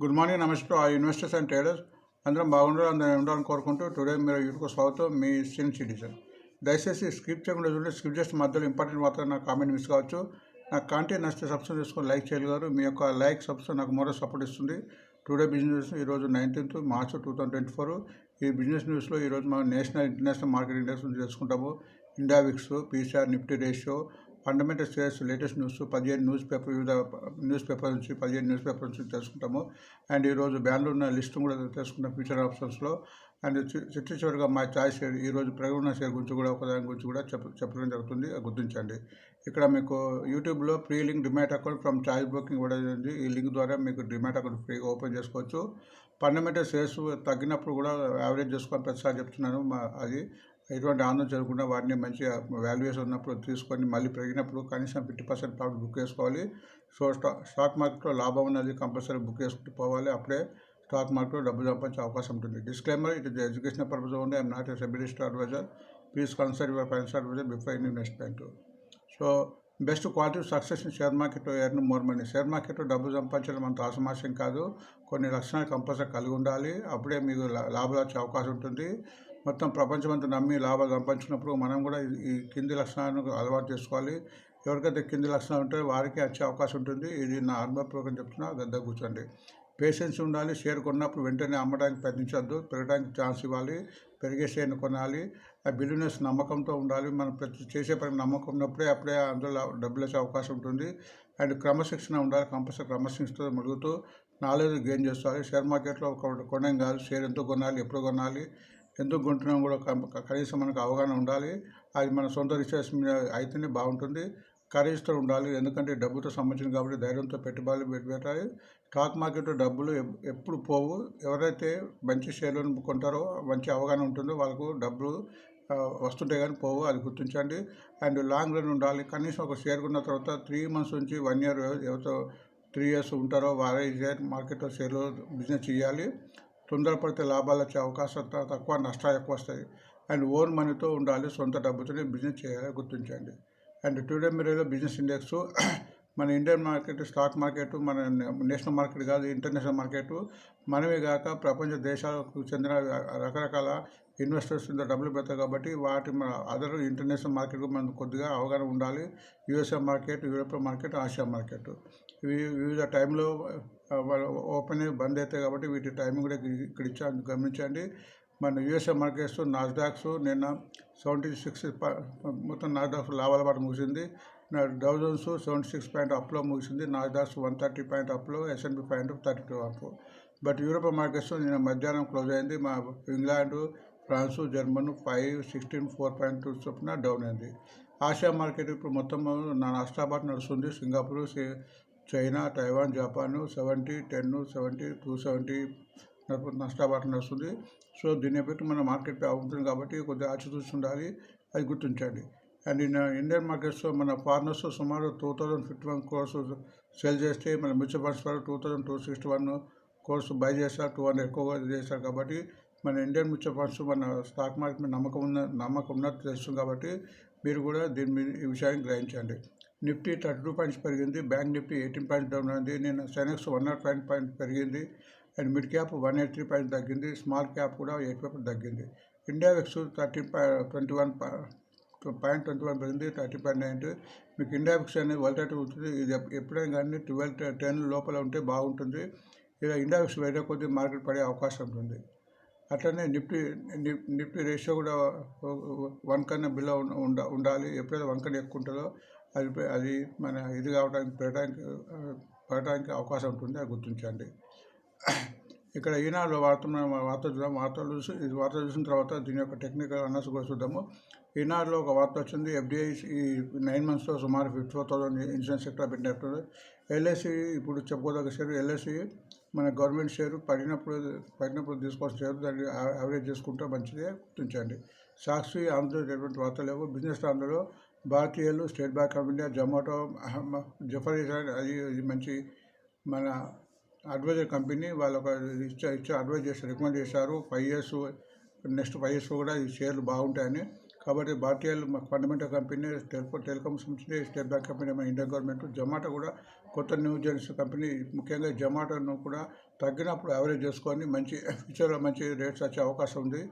Good morning నమస్తే ఆ investors and traders. అందరం బాగుండాలి అందరం ఉండాలని కోరుకుంటూ టుడే మీరు యూట్యూబ్ స్వాగతం. మీ సిన్ సిటిజన్. దయచేసి స్క్రిప్ట్ చేయకుండా చూడండి. స్క్రిప్ట్ చేస్తే మధ్యలో ఇంపార్టెంట్ మాత్రం నా కామెంట్ మిస్ కావచ్చు. నా కాంటెంట్ నచ్చితే సబ్స్క్రైబ్ చేసుకొని లైక్ చేయగలరు మీ యొక్క లైక్ సబ్స్క్రైబ్ నాకు మరో సపోర్ట్ ఇస్తుంది. టుడే బిజినెస్ ఈరోజు nineteenth March two thousand twenty four. ఈ బిజినెస్ న్యూస్లో ఈరోజు మనం నేషనల్ ఇంటర్నేషనల్ మార్కెట్ ఇండెక్స్ నుంచి తెలుసుకుంటాము. India VIX PCR Nifty ratio fundamental shares latest news పదిహేను న్యూస్ పేపర్ వివిధ uh, న్యూస్ పేపర్ నుంచి పదిహేను న్యూస్ పేపర్ నుంచి తెలుసుకుంటాము. అండ్ ఈరోజు బ్యాన్లో ఉన్న లిస్ట్ కూడా తెలుసుకుంటాం ఫ్యూచర్ ఆప్షన్స్లో అండ్ చి- చిట్ట చివరిగా మా చాయిస్ ఈరోజు ప్రకటన షేర్ గురించి కూడా ఒక దాని గురించి కూడా చెప్ప చెప్పడం జరుగుతుంది గుర్తించండి. ఇక్కడ మీకు యూట్యూబ్లో free link demat account from Choice booking కూడా ఉంది. ఈ లింక్ ద్వారా మీకు డిమాట్ అకౌంట్ ఫ్రీగా ఓపెన్ చేసుకోవచ్చు. ఫండమెంటల్ షేర్స్ తగ్గినప్పుడు కూడా యావరేజ్ చేసుకొని ప్రతిసారి చెప్తున్నాను మా అది. ఎటువంటి ఆందోళన చేయకుండా వాటిని మంచిగా వాల్యుయేషన్ ఉన్నప్పుడు తీసుకొని మళ్ళీ పెరిగినప్పుడు కనీసం ఫిఫ్టీ పర్సెంట్ ప్రాఫిట్ బుక్ చేసుకోవాలి. సో స్టా స్టాక్ మార్కెట్లో లాభం ఉన్నది కంపల్సరీ బుక్ చేసుకుంటూ పోవాలి అప్పుడే స్టాక్ మార్కెట్లో డబ్బు సంపాదించే అవకాశం ఉంటుంది. Disclaimer it is education purpose ఉంది I'm not a SEBI listed advisor please consult your financial advisor before investment. So best quality success share market earn more money. Share మార్కెట్లో డబ్బు సంపాదించడం అంత ఆసమాసం కాదు. కొన్ని లక్షణాలు కంపల్సరీ కలిగి ఉండాలి. అప్పుడే మీకు లా- లాభాలు వచ్చే అవకాశం ఉంటుంది. మొత్తం ప్రపంచమంతా నమ్మి లాభాలు సంపాదించినప్పుడు మనం కూడా ఈ- కింది లక్షణాలను అలవాటు చేసుకోవాలి. ఎవరికైతే కింది లక్షణాలు ఉంటాయో వారికి వచ్చే అవకాశం ఉంటుంది. ఇది నా అనుభవపూర్వకం చెప్తున్నా గద్ద కూర్చోండి. పేషెన్స్ ఉండాలి షేర్ కొన్నప్పుడు వెంటనే అమ్మడానికి ప్రయత్నించొద్దు. పెరగడానికి ఛాన్స్ ఇవ్వాలి. పెరిగే షేర్ని కొనాలి. ఆ బిజినెస్ నమ్మకంతో ఉండాలి. మనం ప్రతి చేసే పని నమ్మకం ఉన్నప్పుడే అప్పుడే అందులో డబ్బులు వచ్చే అవకాశం ఉంటుంది. అండ్ క్రమశిక్షణ ఉండాలి. కంపల్సరీ క్రమశిక్షణతో మరుగుతూ నాలెడ్జ్ గెయిన్ చేసుకోవాలి షేర్ మార్కెట్లో కొనడం కాదు. షేర్ ఎంతో కొనాలి ఎప్పుడు కొనాలి ఎందుకు కొంటున్నాం కూడా కనీసం మనకు అవగాహన ఉండాలి. అది మన సొంత రీసెర్చ్ మీద అయితేనే బాగుంటుంది. కరేజ్తో ఉండాలి. ఎందుకంటే డబ్బుతో సంబంధించింది కాబట్టి ధైర్యంతో పెట్టుబడులు పెట్టి పెట్టాలి. స్టాక్ మార్కెట్లో డబ్బులు ఎప్పుడు పోవు. ఎవరైతే మంచి షేర్లను కొంటారో మంచి అవగాహన ఉంటుందో వాళ్ళకు డబ్బులు వస్తుంటే కానీ పోవు. అది గుర్తించండి. అండ్ లాంగ్ రన్ ఉండాలి. కనీసం ఒక షేర్ కొన్న తర్వాత త్రీ మంత్స్ నుంచి వన్ ఇయర్ ఎవరితో త్రీ ఇయర్స్ ఉంటారో వారే షేర్ మార్కెట్లో షేర్లో బిజినెస్ చేయాలి. తొందరపడితే లాభాలు వచ్చే అవకాశం తక్కువ నష్టాలు ఎక్కువ వస్తాయి. అండ్ ఓన్ మనీతో ఉండాలి సొంత డబ్బుతోనే బిజినెస్ చేయాలి గుర్తించండి. అండ్ టుడే మీరేలో బిజినెస్ ఇండెక్స్ మన ఇండియన్ మార్కెట్ స్టాక్ మార్కెట్ మన నేషనల్ మార్కెట్ కాదు ఇంటర్నేషనల్ మార్కెట్ మనమే కాక ప్రపంచ దేశాలకు చెందిన రకరకాల ఇన్వెస్టర్స్ ఇంత డబ్బులు పెడతారు కాబట్టి వాటి మన అదర్ ఇంటర్నేషనల్ మార్కెట్కు మనం కొద్దిగా అవగాహన ఉండాలి. USA market European market Asia market. ఇవి వివిధ టైంలో ఓపెన్ బంద్ అవుతాయి కాబట్టి వీటి టైమింగ్ కూడా ఇక్కడ- ఇచ్చాను ఇచ్చా గమనించండి. మన యూఎస్ఏ మార్కెట్స్ నాస్డాక్స్ నిన్న సెవెంటీ సిక్స్ మొత్తం నాస్డాక్స్ లాభాల పాటు ముగిసింది. నా Dow Jones seventy six point అప్లో ముగిసింది. Nasdaqs one thirty point అప్లో SNB point thirty two up but Europe markets నిన్న మధ్యాహ్నం క్లోజ్ అయింది. మా England France German five sixteen four point two చొప్పున డౌన్ అయింది. ఆసియా మార్కెట్ ఇప్పుడు మొత్తం నా నష్టాబాట్ నడుస్తుంది. Singapore China Taiwan Japan seventy ten seventy two seventy నష్టాబాట్ నడుస్తుంది. సో దీన్ని బట్టి మన మార్కెట్ అవుతుంది కాబట్టి కొద్దిగా ఆచితూచి ఉండాలి. అది గుర్తించండి. అండ్ ఇన్ ఇండియన్ మార్కెట్స్లో మన ఫారినర్స్ సుమారు two thousand fifty one crores sell చేస్తే మన మ్యూచువల్ ఫండ్స్ వాళ్ళు two thousand two sixty one crores buy చేస్తారు. టూ హండ్రెడ్ ఎక్కువగా చేస్తారు కాబట్టి మన ఇండియన్ మ్యూచువల్ ఫండ్స్ మన స్టాక్ మార్కెట్ మీద నమ్మకం ఉన్న నమ్మకం ఉన్నట్టు తెలుస్తుంది కాబట్టి మీరు కూడా దీని మీద ఈ విషయాన్ని గ్రహించండి. నిఫ్టీ థర్టీ టూ పాయింట్స్ పెరిగింది bank Nifty eighteen points down అయింది నేను Sensex one nought point point పెరిగింది and mid cap one eight three point తగ్గింది స్మాల్ క్యాప్ కూడా ఎయిట్ పాయింట్ తగ్గింది. India VIX thirteen twenty one point twenty one పెరిగింది thirty point nine మీకు India VIX అనేది వల్టేట్ ఉంటుంది ఇది ఎప్పుడైనా కానీ ట్వెల్వ్ టెన్ లోపల ఉంటే బాగుంటుంది. ఇలా ఇండియా వెక్స్ వేరే కొద్ది మార్కెట్ పడే అవకాశం ఉంటుంది. అట్లనే నిఫ్టీ నిఫ్- నిఫ్టీ రేషియో కూడా వన్ కన్నా బిలో ఉండ- ఉండాలి ఎప్పుడైతే వన్ కన్నా ఎక్కువ ఉంటుందో అది అది మన ఇది కావడానికి పెట్టడానికి పెట్టడానికి అవకాశం ఉంటుంది అది గుర్తించండి. ఇక్కడ ఈనాడులో వాడుతున్న వార్త చూద్దాం వార్తలు చూసి ఇది వార్త చూసిన తర్వాత దీని యొక్క టెక్నికల్ అనాలిసిస్ కూడా చూద్దాము. ఈనాడులో ఒక వార్త వచ్చింది ఎఫ్డిఐ ఈ నైన్ మంత్స్లో సుమారు fifty four thousand insurance sector పెట్టినట్టు ఎల్ఐసి ఇప్పుడు చెప్పుకోదగ్గ షేర్ ఎల్ఐసి మన గవర్నమెంట్ షేర్ పడినప్పుడు పడినప్పుడు తీసుకోవాల్సిన షేర్ దాన్ని యావరేజ్ చేసుకుంటే మంచిదే గుర్తించండి. సాక్షి ఆంధ్రలో ఎటువంటి వార్తలు లేవు బిజినెస్ ఆంధ్రలో భారతీయులు State Bank of India Zomato జఫరీ అది మంచి మన అడ్వైజర్ కంపెనీ. వాళ్ళు ఒక ఇచ్చే ఇచ్చే అడ్వైజ్ చేసి రికమెండ్ చేశారు. Five years next five years కూడా ఈ షేర్లు బాగుంటాయని. కాబట్టి భారతీయులు ఫండమెంటల్ కంపెనీ టెలికో టెలికాం సంబంధించి స్టేట్ బ్యాంక్ కంపెనీ మన ఇండియన్ గవర్నమెంట్ జొమాటో కూడా కొత్త న్యూ జెన్స్ కంపెనీ. ముఖ్యంగా జొమాటోను కూడా తగ్గినప్పుడు యావరేజ్ చేసుకొని మంచి ఫ్యూచర్లో మంచి రేట్స్ వచ్చే అవకాశం ఉంది.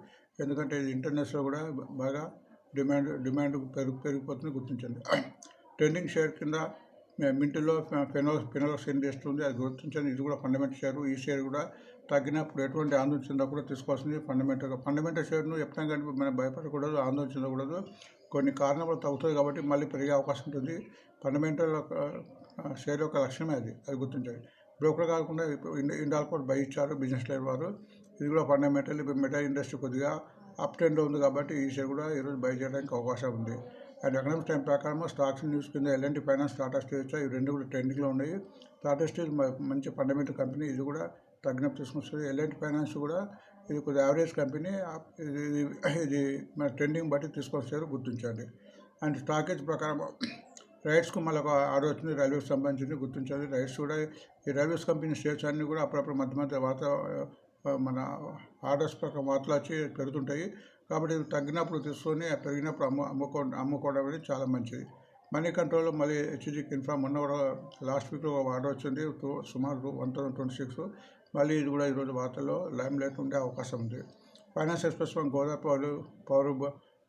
ఎందుకంటే ఇది ఇంటర్నేషనల్ కూడా బాగా డిమాండ్ డిమాండ్ పెరుగు పెరిగిపోతుంది గుర్తించండి. ట్రెండింగ్ షేర్ కింద మింటిలో ఫెనో ఫెనోక్సిన్ చేస్తుంది అది గుర్తించండి. ఇది కూడా ఫండమెంటల్ షేర్. ఈ షేర్ కూడా తగ్గినప్పుడు ఎటువంటి ఆందోళన చెందకుండా తీసుకోవాల్సింది ఫండమెంటల్గా. ఫండమెంటల్ షేర్ను ఎప్పుడైనా కానీ మనం భయపడకూడదు ఆందోళన చెందకూడదు. కొన్ని కారణాలు తగ్గుతుంది కాబట్టి మళ్ళీ పెరిగే అవకాశం ఉంటుంది. ఫండమెంటల్ షేర్ యొక్క లక్ష్యమే అది. అది గుర్తించండి. బ్రోకర్ కాకుండా ఇండాల్ కూడా బై ఇచ్చారు బిజినెస్ లేని వారు. ఇది కూడా ఫండమెంటల్. ఇప్పుడు మెటల్ ఇండస్ట్రీ కొద్దిగా అప్ ట్రెండ్లో ఉంది కాబట్టి ఈ షేర్ కూడా ఈరోజు బై చేయడానికి అవకాశం ఉంది. అండ్ ఎకనామిక్స్ టైం ప్రకారం స్టాక్స్ న్యూస్ కింద ఎల్ఎన్టీ ఫైనాన్స్ టాటా స్టీల్ ఇవి రెండు కూడా ట్రెండింగ్లో ఉన్నాయి. టాటా స్టీల్ మంచి ఫండమెంటల్ కంపెనీ ఇది కూడా తగ్గినప్పుడు తీసుకొస్తుంది. ఎల్ఎన్టీ ఫైనాన్స్ కూడా ఇది కొద్దిగా యావరేజ్ కంపెనీ ఇది ఇది- మన ట్రెండింగ్ బట్టి తీసుకొస్తారు గుర్తించండి. అండ్ స్టాకేజ్ ప్రకారం రైట్స్కు మళ్ళీ ఒక ఆర్డర్ వచ్చింది రైల్వేస్ సంబంధించింది గుర్తించాలి రైట్స్ కూడా ఈ రైల్వేస్ కంపెనీ షేర్స్ అన్నీ కూడా అప్పుడప్పుడు మధ్య మధ్య వార్త మన ఆర్డర్స్ ప్రకారం వార్తలు వచ్చి పెరుగుతుంటాయి. కాబట్టి తగ్గినప్పుడు తీసుకొని పెరిగినప్పుడు అమ్ము అమ్ముకో అమ్ముకోవడం అనేది చాలా మంచిది. మనీ కంట్రోల్ మళ్ళీ హెచ్జికి ఇన్ఫామ్ మొన్న కూడా లాస్ట్ వీక్లో ఒక ఆర్డర్ వచ్చింది. టూ సుమారు వన్ థౌసండ్ ట్వంటీ సిక్స్. మళ్ళీ ఇది కూడా ఈరోజు వార్తల్లో లైమ్ లైట్ ఉండే అవకాశం ఉంది. Finance express one Godavari power power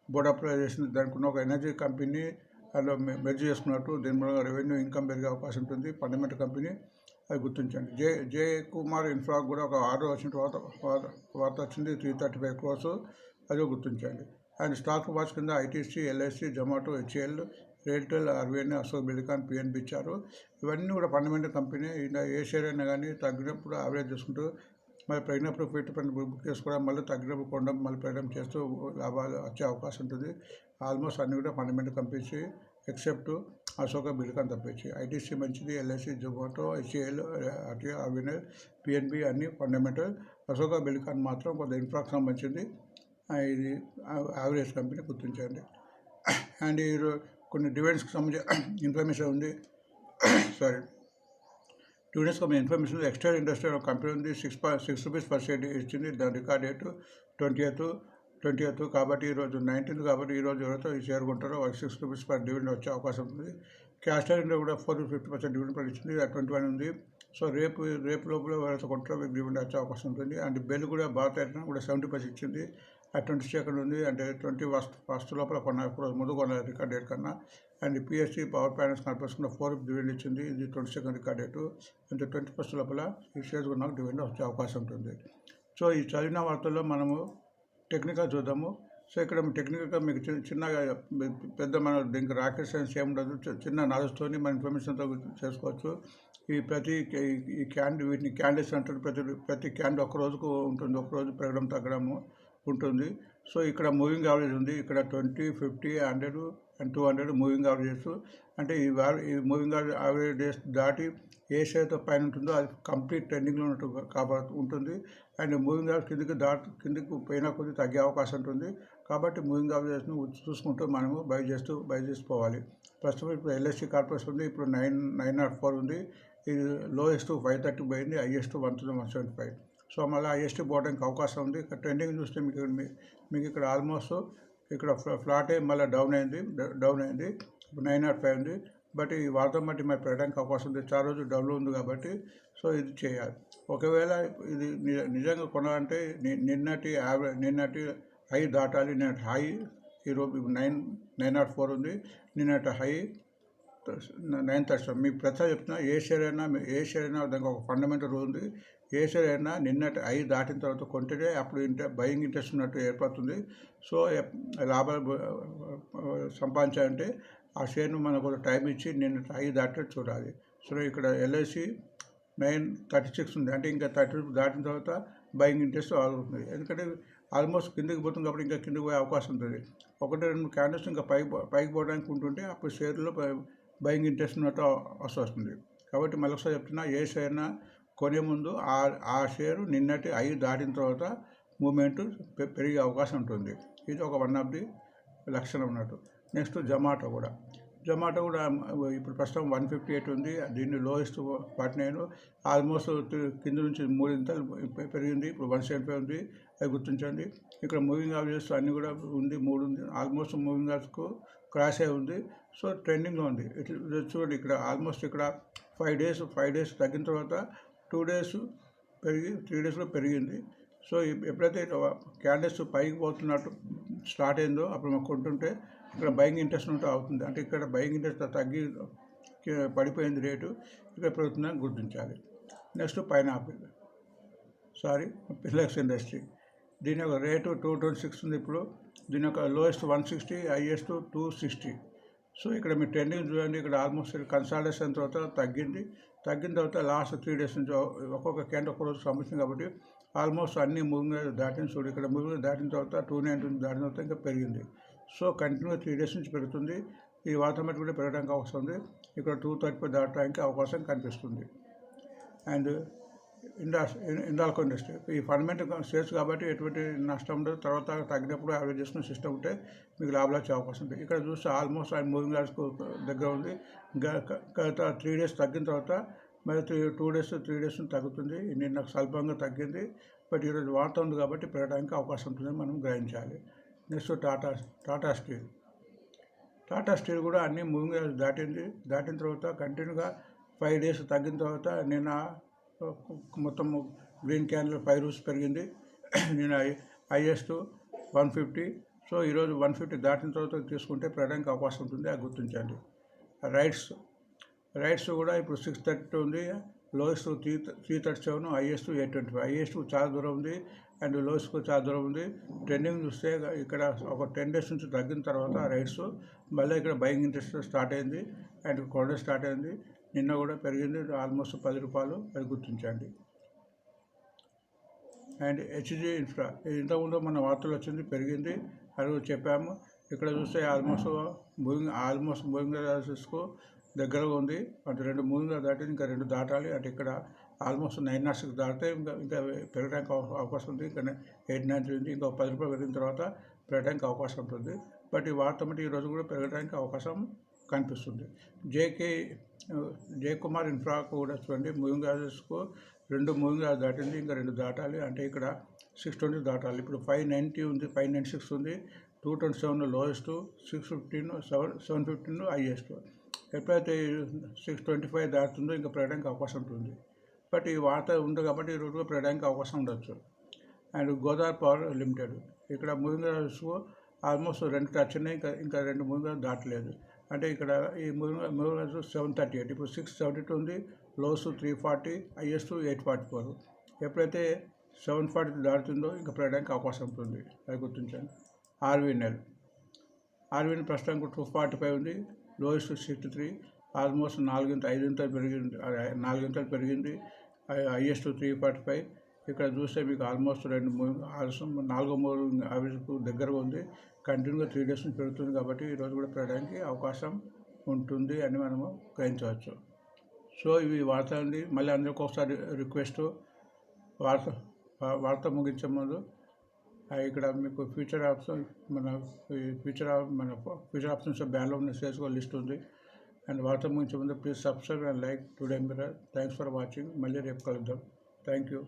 board apply చేసింది దానికి ఉన్న ఒక ఎనర్జీ కంపెనీ అందులో మెర్జ్ చేసుకున్నట్టు దీని మూలంగా రెవెన్యూ ఇన్కమ్ పెరిగే అవకాశం ఉంటుంది. ఫండమెంటల్ కంపెనీ అది గుర్తించండి. జే జే కుమార్ ఇన్ఫ్రా కూడా ఒక ఆర్డర్ వచ్చిన తర్వాత వార్త వార్త వచ్చింది త్రీ థర్టీ ఫైవ్ క్రోర్స్ అది గుర్తించండి. అండ్ స్టాక్ వాచ్ కింద ITC LIC Zomato HAL RailTel RVN Ashok Buildcon PNB ఇచ్చారు ఇవన్నీ కూడా ఫండమెంటల్ కంపెనీ ఇలా ఏ షేర్ అయినా కానీ తగ్గినప్పుడు యావరేజ్ చేసుకుంటూ మరి పెరిగినప్పుడు ఫిట్ పని బుక్ చేసుకోవడం మళ్ళీ తగ్గినప్పుడు కొనడం మళ్ళీ పెరగడం చేస్తూ లాభాలు వచ్చే అవకాశం ఉంటుంది. ఆల్మోస్ట్ అన్నీ కూడా fundamental companies except Ashoka Buildcon తప్పించి. ఐటీసీ మంచిది ఎల్ఐసి జొమాటో ఐసీఎల్ అటు అవినల్ పిఎన్బి అన్ని ఫండమెంటల్. అశోక బిల్కాన్ మాత్రం కొంత ఇన్ఫ్రాక్ సంబంధించింది ఇది యావరేజ్ కంపెనీ గుర్తించండి. అండ్ ఈ కొన్ని డివెంట్స్కి సంబంధించి ఇన్ఫర్మేషన్ ఉంది. Sorry. Two days information textile industry ఒక కంపెనీ ఉంది. Six per six rupees per share ఇచ్చింది. దాని record date twenty eighth twenty eighth కాబట్టి ఈరోజు నైన్టీన్త్ కాబట్టి ఈరోజు ఎవరైతే ఈ వాళ్ళకి సిక్స్ రూపీస్ పర్ డివిడెండ్ వచ్చే అవకాశం ఉంది. క్యాష్ ఇండియా కూడా four fifty percent dividend per ఇచ్చింది ట్వంటీ వన్ ఉంది. సో రేపు రేపు లోపల ఎవరైతే కొంటారో మీకు డివిడెండ్ వచ్చే అవకాశం ఉంటుంది. అండ్ బెల్ కూడా భారత ఎయిర్టెల్ కూడా సెవెంటీ పర్సెంట్ ఇచ్చింది. ఆ ట్వంటీ సెకండ్ ఉంది. అంటే ట్వంటీ ఫస్ట్ ఫస్ట్ లోపల కొన్న ఇప్పుడు ముందు కొన్న రికార్డ్ డేట్ కన్నా. And PSC power finance corporation four dividend ఇచ్చింది. ఇది ట్వంటీ సెకండ్ రికార్డ్ డేటు. అంటే ట్వంటీ ఫస్ట్ లోపల ఈ షేర్స్ కొన్నాక డివిడెండ్ వచ్చే అవకాశం ఉంటుంది. సో ఈ చదివిన వార్తల్లో మనము టెక్నికల్ చూద్దాము. సో ఇక్కడ టెక్నికల్గా మీకు చిన్న చిన్నగా పెద్ద మన దీనికి రాకెట్ సైన్స్ ఏమి ఉండదు. చిన్న నాలెడ్జ్తోని మన ఇన్ఫర్మేషన్తో చేసుకోవచ్చు. ఈ ప్రతి ఈ- ఈ క్యాండ్ వీటిని క్యాండిల్స్ అంటారు. ప్రతి ప్రతి క్యాండ్ ఒక రోజుకు ఉంటుంది. ఒక రోజు పెరగడం తగ్గడము ఉంటుంది. సో ఇక్కడ మూవింగ్ యావరేజ్ ఉంది. ఇక్కడ twenty fifty hundred and two hundred moving averages అంటే ఈ ఈ మూవింగ్ యావరేజెస్ డేస్ దాటి ఏ షేర్తో పైన ఉంటుందో అది కంప్లీట్ ట్రెండింగ్లో ఉన్నట్టు కాబట్టి ఉంటుంది. అండ్ మూవింగ్ యావరేజ్ కిందికి దాటి కిందికి పోయినా కొద్ది తగ్గే అవకాశం ఉంటుంది. కాబట్టి మూవింగ్ యావరేజ్ను చూసుకుంటూ మనము బై చేస్తూ బై చేసుకోవాలి ప్రస్తుతం ఇప్పుడు ఎల్ఎస్సీ కార్పొరేషన్ ఉంది. ఇప్పుడు నైన్ నైన్ నాట్ ఫోర్ ఉంది. ఇది లోయెస్ట్ ఫైవ్ థర్టీ పోయింది. Highest one thousand one seventy five. So మళ్ళీ హైయెస్ట్ పోవడానికి అవకాశం ఉంది. ఇక్కడ ట్రెండింగ్ చూస్తే మీకు మీ- మీకు ఇక్కడ ఆల్మోస్ట్ ఇక్కడ ఫ్లా- ఫ్లాట్ అయ్యి మళ్ళీ డౌన్ అయింది డౌన్ అయింది ఇప్పుడు నైన్ నాట్ ఫైవ్ ఉంది. బట్ ఈ వార్త బట్టి మరి పెట్టడానికి అవకాశం ఉంది. చాలా రోజు డౌన్లో ఉంది కాబట్టి సో ఇది చేయాలి. ఒకవేళ ఇది నిజంగా కొనాలంటే నిన్నటి యావరేజ్ నిన్నటి హై దాటాలి. నిన్నటి హై ఈరోజు నైన్ నైన్ నాట్ ఫోర్ ఉంది. నిన్నటి హై నైన్ థర్టీ మీకు ప్రతి చెప్తున్నా ఏ షేర్ అయినా ఏ షేర్ అయినా దానికి ఒక ఫండమెంటల్ రూల్ ఉంది. ఏ షేర్ అయినా నిన్నటి ఐదు దాటిన తర్వాత కొంటేనే అప్పుడు ఇంటర్ బయింగ్ ఇంట్రెస్ట్ ఉన్నట్టు ఏర్పడుతుంది. సో లాభాలు సంపాదించాలంటే ఆ షేర్ను మనకు టైం ఇచ్చి నిన్న ఐదు దాటేట్టు చూడాలి. సో ఇక్కడ ఎల్ఐసి నైన్ థర్టీ సిక్స్ ఉంది. అంటే ఇంకా థర్టీ దాటిన తర్వాత బయింగ్ ఇంట్రెస్ట్ ఆగుతుంది. ఎందుకంటే ఆల్మోస్ట్ కిందకి పోతుంది కాబట్టి ఇంకా కిందకి పోయే అవకాశం ఉంటుంది. ఒకటి రెండు క్యాండిల్స్ ఇంకా పైకి పైకి పోవడానికి ఉంటుంటే అప్పుడు షేర్లో బయింగ్ ఇంట్రెస్ట్ ఉన్నట్టు వస్తూ వస్తుంది. కాబట్టి మళ్ళీ ఒకసారి చెప్తున్నా ఏ షేర్నా కొనే ముందు ఆ ఆ షేరు నిన్నటి ఐదు దాటిన తర్వాత మూమెంట్ పెరిగే అవకాశం ఉంటుంది. ఇది ఒక వన్ ఆఫ్ ది లక్షణం ఉన్నట్టు నెక్స్ట్ జొమాటో కూడా. జొమాటో కూడా ఇప్పుడు ప్రస్తుతం వన్ ఫిఫ్టీ ఎయిట్ ఉంది. దీన్ని లోయెస్ట్ ఫార్టీ నైన్ ఆల్మోస్ట్ కింద నుంచి మూడింతలు పెరిగింది. ఇప్పుడు వన్ సెవెంటీ ఫైవ్ ఉంది. అది గుర్తించండి. ఇక్కడ మూవింగ్ ఆవరేజెస్ అన్నీ కూడా ఉంది మూడు ఉంది. ఆల్మోస్ట్ మూవింగ్ ఆవర్స్కు క్రాష్ అయి ఉంది. సో ట్రెండింగ్లో ఉంది. ఇట్లా చూడండి ఇక్కడ ఆల్మోస్ట్ ఇక్కడ ఫైవ్ డేస్ ఫైవ్ డేస్ తగ్గిన తర్వాత టూ డేస్ పెరిగి త్రీ డేస్లో పెరిగింది. సో ఎప్పుడైతే క్యాండిల్స్ పైకి పోతున్నట్టు స్టార్ట్ అయిందో అప్పుడు మాకు కొంటుంటే ఇక్కడ బయింగ్ ఇంట్రెస్ట్ ఉంటే అవుతుంది. అంటే ఇక్కడ బయింగ్ ఇంట్రెస్ట్ తగ్గి పడిపోయింది రేటు. ఇక్కడ పెరుగుతుందని గుర్తించాలి. Next pineapple. సారీ పిల్లక్స్ ఇండస్ట్రీ. దీని యొక్క రేటు టూ ట్వంటీ సిక్స్ ఉంది ఇప్పుడు. దీని యొక్క lowest one sixty highest two sixty. So ఇక్కడ మీ ట్రెండింగ్ చూడండి ఇక్కడ ఆల్మోస్ట్ కన్సల్టేషన్ తర్వాత తగ్గింది. తగ్గిన తర్వాత లాస్ట్ త్రీ డేస్ నుంచి ఒక్కొక్క కేంద్ర ఒక రోజు సంబంధించింది కాబట్టి ఆల్మోస్ట్ అన్ని మూవింగ్ దాటిన చూడు ఇక్కడ మూవింగ్ దాటిన తర్వాత టూ నైన్టీ దాటిన తర్వాత ఇంకా పెరిగింది. సో కంటిన్యూ త్రీ డేస్ నుంచి పెరుగుతుంది. ఈ వాతావరణం కూడా పెరగడానికి అవకాశం ఉంది. ఇక్కడ టూ థర్టీ ఫైవ్ దాటడానికి అవకాశం కనిపిస్తుంది. And Indus Hindalco industry. ఈ ఫండమెంటల్ షేర్స్ కాబట్టి ఎటువంటి నష్టం ఉండదు. తర్వాత తగ్గినప్పుడు యావరేజ్ చేసుకునే సిస్టమ్ ఉంటే మీకు లాభాలు వచ్చే అవకాశం ఉంటుంది. ఇక్కడ చూస్తే ఆల్మోస్ట్ ఆయన మూవింగ్ లాడ్స్కు దగ్గర ఉంది. గ- గత త్రీ డేస్ తగ్గిన తర్వాత మరి three two days three days తగ్గుతుంది. నిన్న స్వల్పంగా తగ్గింది. బట్ ఈరోజు వార్త ఉంది కాబట్టి పెరగడానికి అవకాశం ఉంటుందని మనం గ్రహించాలి. Next Tata Tata Steel. Tata Steel కూడా అన్ని మూవింగ్ దాటింది. దాటిన తర్వాత కంటిన్యూగా ఫైవ్ డేస్ తగ్గిన తర్వాత నిన్న మొత్తం గ్రీన్ క్యాన్లో ఫైవ్ రూస్ పెరిగింది. నేను హైయెస్ట్ వన్ ఫిఫ్టీ. సో ఈరోజు వన్ ఫిఫ్టీ దాటిన తర్వాత తీసుకుంటే పెరగడానికి అవకాశం ఉంటుంది అది గుర్తించండి. రైట్స్ రైట్స్ కూడా ఇప్పుడు సిక్స్ థర్టీ ఉంది. Lowest three three thirty seven highest eight twenty five. Highest చాలా దూరం ఉంది. అండ్ లోయెస్ట్కు చాలా దూరం ఉంది. ట్రెండింగ్ చూస్తే ఇక్కడ ఒక టెన్ డేస్ నుంచి తగ్గిన తర్వాత రైట్స్. మళ్ళీ ఇక్కడ బయింగ్ ఇంట్రెస్ట్ స్టార్ట్ అయింది. అండ్ కొనడం స్టార్ట్ అయింది. నిన్న కూడా పెరిగింది. ఆల్మోస్ట్ పది రూపాయలు అది గుర్తించండి. అండ్ హెచ్జి ఇన్ఫ్రా ఇంతకుముందు మన వార్తలు వచ్చింది పెరిగింది. అది చెప్పాము. ఇక్కడ చూస్తే ఆల్మోస్ట్ మూవింగ్ ఆల్మోస్ట్ మూవింగ్కు దగ్గరగా ఉంది. అంటే రెండు మూవింగ్ దాటి ఇంకా రెండు దాటాలి. అంటే ఇక్కడ ఆల్మోస్ట్ నైన్ నాట్స్కి దాటితే ఇంకా ఇంకా పెరగడానికి అవకాశం ఉంది. ఇంకా ఎయిట్ నైన్ త్రీ ఉంది ఇంకా పది రూపాయలు పెరిగిన తర్వాత పెరగడానికి అవకాశం ఉంటుంది. బట్ ఈ వార్త ఈ ఈరోజు కూడా పెరగడానికి అవకాశం కనిపిస్తుంది. జేకే జయకుమార్ ఇన్ఫ్రా కూడా చూడండి మూవింగ్ యాజెస్కు రెండు మూవింగ్ యాజ్ దాటింది ఇంకా రెండు దాటాలి. అంటే ఇక్కడ సిక్స్ ట్వంటీ దాటాలి. ఇప్పుడు ఫైవ్ నైంటీ ఉంది ఫైవ్ నైంటీ సిక్స్ ఉంది. Two twenty seven lowest six fifteen seven seven fifteen highest ఎప్పుడైతే సిక్స్ ట్వంటీ ఫైవ్ దాటుతుందో ఇంకా పెరగడానికి అవకాశం ఉంటుంది. బట్ ఈ వార్త ఉంది కాబట్టి ఈ రోజు పెరగడానికి అవకాశం ఉండొచ్చు. And Godavari power limited. ఇక్కడ మూవింగ్ ఆల్మోస్ట్ రెండు టచ్ ఉన్నాయి ఇంకా ఇంకా రెండు మూవింగ్ దాటలేదు. అంటే ఇక్కడ ఈ మూవింగ్ సెవెన్ థర్టీ ఎయిట్ ఇప్పుడు సిక్స్ సెవెంటీ టూ ఉంది lows three forty highest eight forty four ఎప్పుడైతే సెవెన్ ఫార్టీ దాటుతుందో ఇంకా పెరగడానికి అవకాశం ఉంటుంది. అది గుర్తించండి. ఆర్వీఎన్ఎల్ ఆర్వీఎన్ ప్రస్తుతానికి టూ ఫార్టీ ఫైవ్ ఉంది లోయెస్ట్ సిక్స్టీ త్రీ ఆల్మోస్ట్ నాలుగింత ఐదింతలు పెరిగింది. నాలుగింతలు పెరిగింది హైయెస్ట్ త్రీ ఫార్టీ ఫైవ్ ఇక్కడ చూస్తే మీకు ఆల్మోస్ట్ రెండు మూడు నాలుగో మూడు యావరేజ్కు దగ్గరగా ఉంది. కంటిన్యూగా త్రీ డేస్ నుంచి పెరుగుతుంది కాబట్టి ఈరోజు కూడా పెరగడానికి అవకాశం ఉంటుంది అని మనము గ్రహించవచ్చు. సో ఇవి వార్త మళ్ళీ అందరికీ ఒకసారి రిక్వెస్ట్ వార్త వార్త ముగించే ముందు ఇక్కడ మీకు ఫ్యూచర్ ఆప్షన్ మన ఈ ఫ్యూచర్ మన ఫ్యూచర్ ఆప్షన్స్ బ్యాన్లో ఉన్న షేర్స్ కూడా లిస్ట్ ఉంది. అండ్ వార్త ముగించే ముందు please subscribe and like Today Mirror thanks for watching. మళ్ళీ రేపు కలుద్దాం. Thank you.